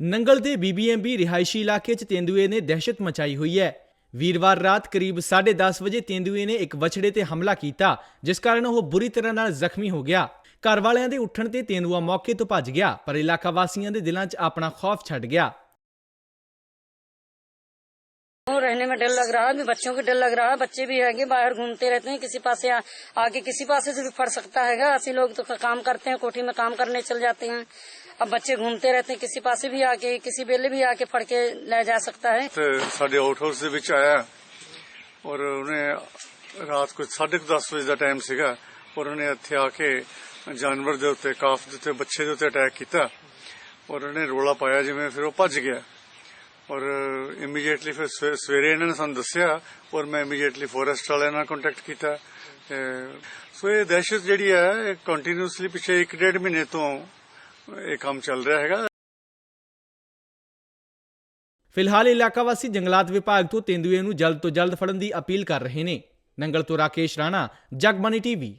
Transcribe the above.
ਨੰਗਲ ਦੇ ਬੀਬੀਐਮਬੀ ਰਿਹਾਇਸ਼ੀ ਇਲਾਕੇ 'ਚ ਤੇਂਦੂਏ ਨੇ ਦਹਿਸ਼ਤ ਮਚਾਈ ਹੋਈ ਹੈ। ਵੀਰਵਾਰ ਰਾਤ ਕਰੀਬ 10:30 ਵਜੇ ਤੇਂਦੂਏ ਨੇ ਇੱਕ ਵਛੜੇ ਤੇ ਹਮਲਾ ਕੀਤਾ, ਜਿਸ ਕਾਰਨ ਉਹ ਬੁਰੀ ਤਰ੍ਹਾਂ ਨਾਲ ਜ਼ਖਮੀ ਹੋ ਗਿਆ। ਘਰ ਵਾਲਿਆਂ ਦੇ ਉੱਠਣ ਤੇ ਤੇਂਦੂਆ ਮੌਕੇ ਤੋਂ ਭੱਜ ਗਿਆ, ਪਰ ਇਲਾਕਾ ਵਾਸੀਆਂ ਦੇ ਦਿਲਾਂ 'ਚ ਆਪਣਾ ਖੌਫ ਛੱਡ ਗਿਆ। रहने में डर लग रहा है अभी बच्चों को डर लग रहा है बच्चे भी हैगे बाहर घूमते रहते हैं किसी पासे आ, आगे किसी पासे से भी फट सकता है ऐसे लोग तो काम करते हैं कोठी में काम करने चल जाते हैं अब बच्चे घूमते रहते हैं किसी पासे भी आके किसी बेले भी आके फड़ के ले जा सकता है ਤੇ ਸਾਡੇ ਆਊਟ ਹਾਊਸ ਦੇ ਵਿੱਚ ਆਇਆ ਔਰ ਉਹਨੇ ਰਾਤ ਕੋਈ 10:30 ਵਜੇ ਦਾ ਟਾਈਮ ਸੀਗਾ ਔਰ ਉਹਨੇ ਇੱਥੇ ਆ ਕੇ ਜਾਨਵਰ ਦੇ ਉੱਤੇ ਕਾਫ ਦੇ ਉੱਤੇ ਬੱਚੇ ਦੇ ਉੱਤੇ ਅਟੈਕ ਕੀਤਾ ਔਰ ਉਹਨੇ ਰੋਲਾ ਪਾਇਆ ਜਿਵੇਂ ਫਿਰ ਉਹ ਭੱਜ ਗਿਆ ਔਰ ਇਮੀਡੀਏਟਲੀ ਫਿਰ ਸਵੇਰੇ ਇਹਨਾਂ ਨੇ ਸਾਨੂੰ ਦੱਸਿਆ ਔਰ ਮੈਂ ਇਮੀਡੀਏਟਲੀ ਫੋਰੈਸਟ ਵਾਲਿਆਂ ਨਾਲ ਕੰਟੈਕਟ ਕੀਤਾ ਸੋ ਇਹ ਦਹਿਸ਼ਤ ਜਿਹੜੀ ਹੈ, ਇਹ ਕੰਟੀਨਿਊਸਲੀ ਪਿਛੇ 1.5 ਮਹੀਨੇ ਤੋਂ ਇਹ ਕੰਮ ਚੱਲ ਰਿਹਾ ਹੈਗਾ। ਫਿਲਹਾਲ ਇਲਾਕਾ ਵਾਸੀ ਜੰਗਲਾਤ ਵਿਭਾਗ ਤੋਂ ਤੇਂਦੂਏ ਨੂੰ ਜਲਦ ਤੋਂ ਜਲਦ ਫੜਨ ਦੀ ਅਪੀਲ ਕਰ ਰਹੇ ਨੇ। ਨੰਗਲ ਤੋਂ ਰਾਕੇਸ਼ ਰਾਣਾ ਜਗਬਾਨੀ ਟੀਵੀ